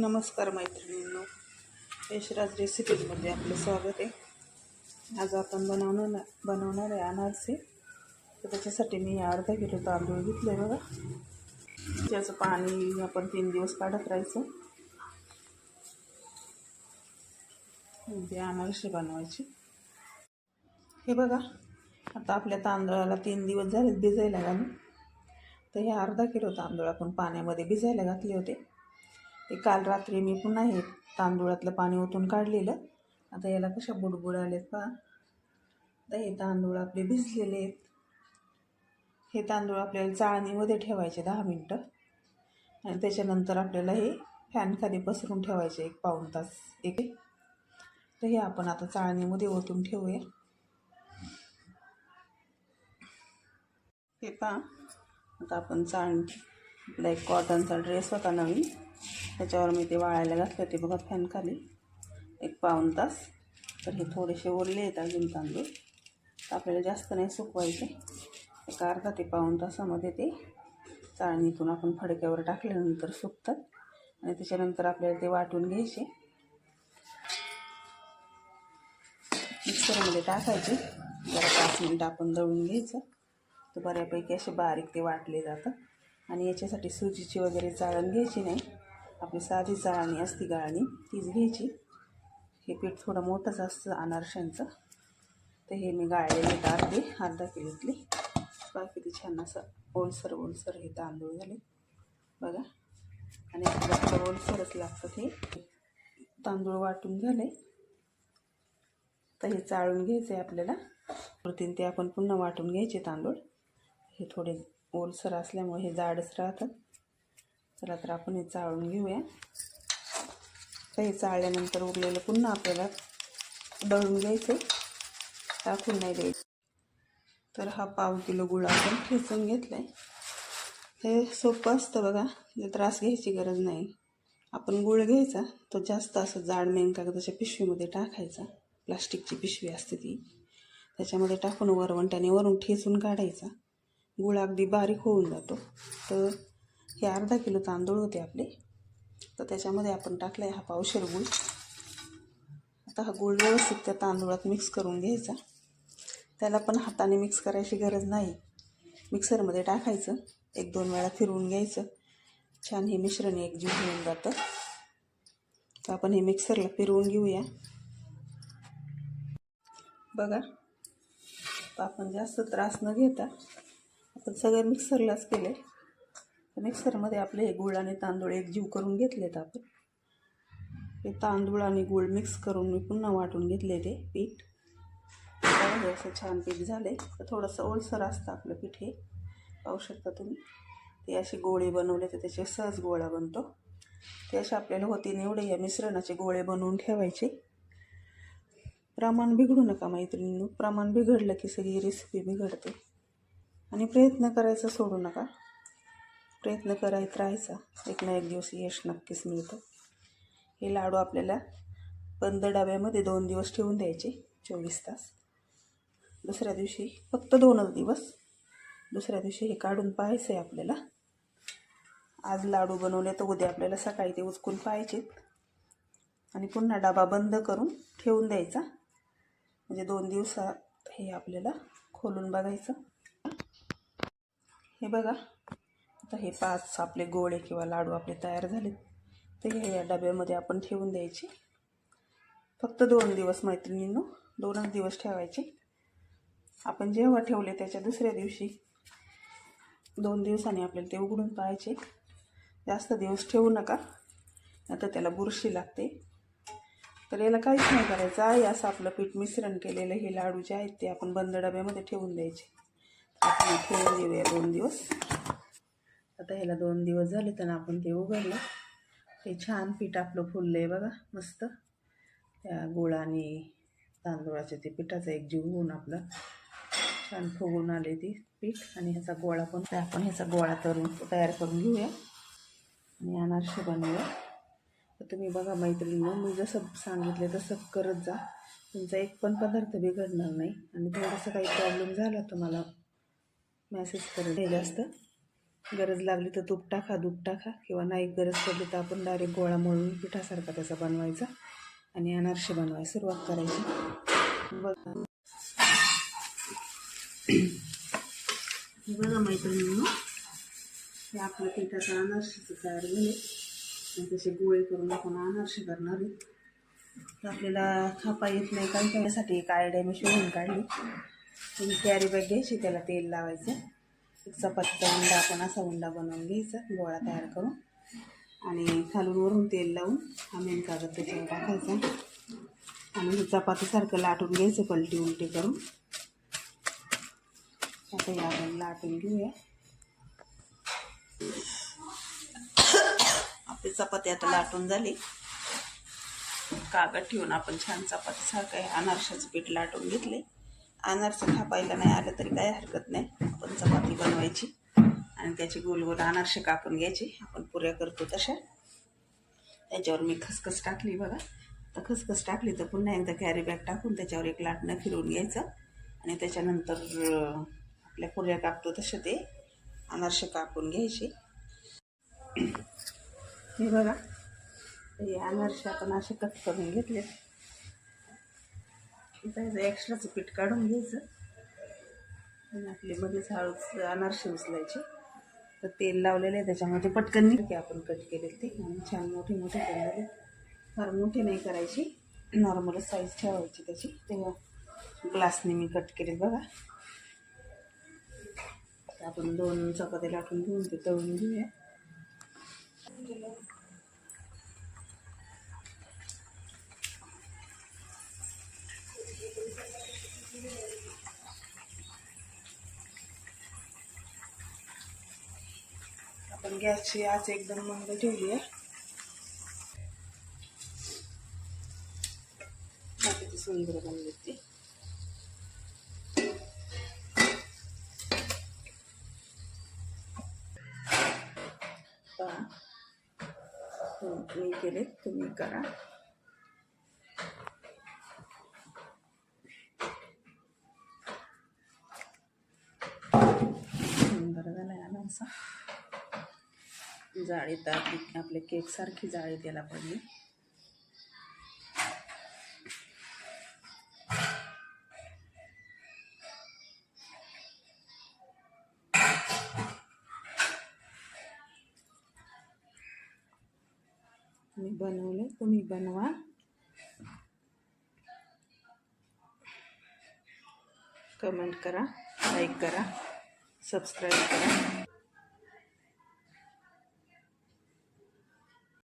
नमस्कार मैत्रिणींनो. यशराज रेसिपीजमध्ये आपलं स्वागत आहे. आज आपण बनवणार बनवणार आहे अनारसे. तर त्याच्यासाठी मी अर्धा किलो तांदूळ घेतले बघा. त्याचं पाणी आपण तीन दिवस काढत राहायचं. ते अनारसे बनवायचे. हे बघा आता आपल्या तांदळाला तीन दिवस झाले भिजायला घालून. तर हे अर्धा किलो तांदूळ आपण पाण्यामध्ये भिजायला घातले होते. ते काल रात्री मी पुन्हा हे तांदूळातलं पाणी ओतून काढलेलं. आता याला कशा बुडबुड आलेत पहा. आता हे तांदूळ आपले भिजलेले आहेत. हे तांदूळ आपल्याला चाळणीमध्ये ठेवायचे दहा मिनटं. आणि त्याच्यानंतर आपल्याला हे फॅनखाली पसरून ठेवायचे एक पाऊण तास एक. तर हे आपण आता चाळणीमध्ये ओतून ठेवूया. हे पहा. आता आपण चाळणी आपला एक कॉटनचा ड्रेस होता नवीन. त्याच्यावर मी ते वाळायला घातले होते बघा फॅन खाली एक पाऊण तास. तर हे थोडेसे उरले आहेत अजून तांदूळ. तर आपल्याला जास्त नाही सुकवायचे. एक अर्धा ते पाऊण तासामध्ये ते चाळणीतून आपण फडक्यावर टाकल्यानंतर सुकतात. आणि त्याच्यानंतर आपल्याला ते वाटून घ्यायचे. मिक्सरमध्ये टाकायचे. जरा पाच मिनटं आपण दळून घ्यायचं. तर बऱ्यापैकी असे बारीक ते वाटले जातात. आणि याच्यासाठी सुजीची वगैरे चाळण घ्यायची नाही. आपली साधी चाळणी असती गाळणी तीच घ्यायची. हे पीठ थोडं मोठंच असतं अनारशांचं. तर हे मी गाळलेले अर्धे अर्धा किलोतले. बाकी ते छान असं ओलसर ओलसर हे तांदूळ झाले. बघा. आणि आपल्याला ओलसरच लागतं हे. तांदूळ वाटून झाले. तर हे चाळून घ्यायचं आहे आपल्याला. वरतीन ते आपण पुन्हा वाटून घ्यायचे तांदूळ. हे थोडे ओलसर असल्यामुळे हे जाडच राहतात. चला तर आपण हे चाळून घेऊया. तर हे चाळल्यानंतर उरलेलं पुन्हा आपल्याला दळून घ्यायचं टाकून नाही द्यायचं. तर हा पाव किलो गुळ आपण ठेचून घेतला आहे हे सोपं असतं बघा म्हणजे त्रास घ्यायची गरज नाही. आपण गुळ घ्यायचा तो जास्त असं जाड मेन कागदाच्या पिशवीमध्ये टाकायचा प्लास्टिकची पिशवी असते ती. त्याच्यामध्ये टाकून वरवंट्याने वरून ठेचून काढायचा. गुळ अगदी बारीक होऊन जातो. तर हे अर्धा किलो तांदूळ होते आपले. तर त्याच्यामध्ये आपण टाकला आहे हा पावशेर गूळ. आता हा गूळ व्यवस्थित त्या तांदूळात मिक्स करून घ्यायचा. त्याला पण हाताने मिक्स करायची गरज नाही. मिक्सरमध्ये टाकायचं. एक दोन वेळा फिरवून घ्यायचं. छान हे मिश्रण एकजीव होऊन जातं. तर आपण हे मिक्सरला फिरवून घेऊया. बघा. तर आपण जास्त त्रास न घेता आपण सगळं मिक्सरलाच केले मिक्सरमध्ये आपले हे गुळ आणि तांदूळ एकजीव करून घेतलेत आपण. हे तांदूळ आणि गुळ मिक्स करून मी पुन्हा वाटून घेतले ते पीठ. हे असं छान पीठ झाले तर थोडंसं ओलसर असतं आपलं पीठ हे. पाहू शकता तुम्ही. ते असे गोळे बनवले तर त्याचे सहज गोळा बनतो. ते असे आपल्याला होते एवढे या मिश्रणाचे गोळे बनवून ठेवायचे. प्रमाण बिघडू नका मैत्रिणींनो. प्रमाण बिघडलं की सगळी रेसिपी बिघडते. आणि प्रयत्न करायचा सोडू नका. प्रयत्न करायत राहायचा. एक ना एक दिवस यश नक्कीच मिळतं. हे लाडू आपल्याला बंद डब्यामध्ये दोन दिवस ठेवून द्यायचे चोवीस तास. दुसऱ्या दिवशी फक्त दोनच दिवस. दुसऱ्या दिवशी हे काढून पाहायचं आहे आपल्याला. आज लाडू बनवले तर उद्या आपल्याला सकाळी ते उचकून पाहायचेत. आणि पुन्हा डबा बंद करून ठेवून द्यायचा. म्हणजे दोन दिवसात हे आपल्याला खोलून बघायचं. हे बघा आता हे पाच आपले गोळे किंवा लाडू आपले तयार झाले ते हे या डब्यामध्ये आपण ठेवून द्यायचे. फक्त दोन दिवस मैत्रिणींनो दोनच दिवस ठेवायचे. आपण जेव्हा ठेवले त्याच्या दुसऱ्या दिवशी दोन दिवसांनी आपल्याला ते उघडून पाहायचे. जास्त दिवस ठेवू नका आता त्याला बुरशी लागते. तर याला काहीच नाही करायचं. आहे असं आपलं पीठ मिश्रण केलेलं हे लाडू जे आहेत ते आपण बंद डब्यामध्ये ठेवून द्यायचे. आपण ठेवून देऊया दोन दिवस. आता ह्याला दोन दिवस झाले तर आपण ते उघडलं. ते छान पीठ आपलं फुललं आहे बघा मस्त. त्या गुळाने तांदूळाचे ते पिठाचं एक जीव होऊन आपलं छान फुगून आले ती पीठ. आणि ह्याचा गोळा पण आपण ह्याचा गोळा करून तयार करून घेऊया. आणि अनारसे बनवूया. तर तुम्ही बघा मैत्रिणी मी जसं सांगितलं तसं करत जा. तुमचा एक पण पदार्थ बिघडणार नाही. आणि थोडंसं काही प्रॉब्लेम झाला तुम्हाला मेसेज करून जास्त. गरज लागली तर तूप टाका दूध टाका. किंवा नाही गरज पडली तर आपण डायरेक्ट गोळा मळून पिठासारखा त्याचा बनवायचा आणि अनारसे बनवायला सुरुवात करायची. बघा बघा मैत्रिणींनो हे आपलं पिठाचं अनारशीचं तयार झाले आणि तसे गोळे करून आपण अनारसे करणार आहे. तर आपल्याला खापा येत नाही कारण त्यासाठी एक आयडिया मी शोधून काढली. ही कॅरी बॅग घ्यायची त्याला तेल लावायचं. चपातीचा उंडा आपण असा उंडा बनवून घ्यायचा गोळा तयार करून. आणि खालून वरून तेल लावून हा मेन कागद त्याच्यावर टाकायचा. आणि हे चपातीसारखं लाटून घ्यायचं पलटी उलटी करून. आता या आपण लाटून घेऊया. आपली चपाती आता लाटून झाली. कागद ठेवून आपण छान चपातीसारखं अनारशाचं पीठ लाटून घेतले अनारसं खापायला नाही आलं तरी काही हरकत नाही. आपण चपाती बनवायची. आणि त्याची गोल गोल अनारसे कापून घ्यायची. आपण पुऱ्या करतो तशा. त्याच्यावर मी खसखस टाकली बघा. तर खसखस टाकली तर पुन्हा एकदा कॅरी बॅग टाकून त्याच्यावर एक लाटणं फिरवून घ्यायचं. आणि त्याच्यानंतर आपल्या पुऱ्या कापतो तसे ते. अनारसे कापून घ्यायचे. हे बघा. हे अनारसे आपण असे कट करून घेतले त्याचं एक्स्ट्राचं पीठ काढून घ्यायचं. आपली मध्येच हळूच अनारसे उचलायचे. तर तेल लावलेलं आहे त्याच्यामध्ये पटकन निघते आपण कट केले ते. आणि छान मोठे मोठे केलेले. फार मोठे नाही करायची. नॉर्मलच साईज ठेवायची त्याची. तेव्हा ग्लासने मी कट केले बघा. आपण दोन चपाती लाटून घेऊन ते तळून घेऊया. आपण गॅसची आज एकदम मंद ठेवली आहे. किती सुंदर बनली ती. मी केले तुम्ही करा सुंदर झालाय अनारसा जाळी तर आपल्या केकसारखी जाळी त्याला पडली. मी बनवले तुम्ही बनवा. कमेंट करा लाईक करा सबस्क्राईब करा.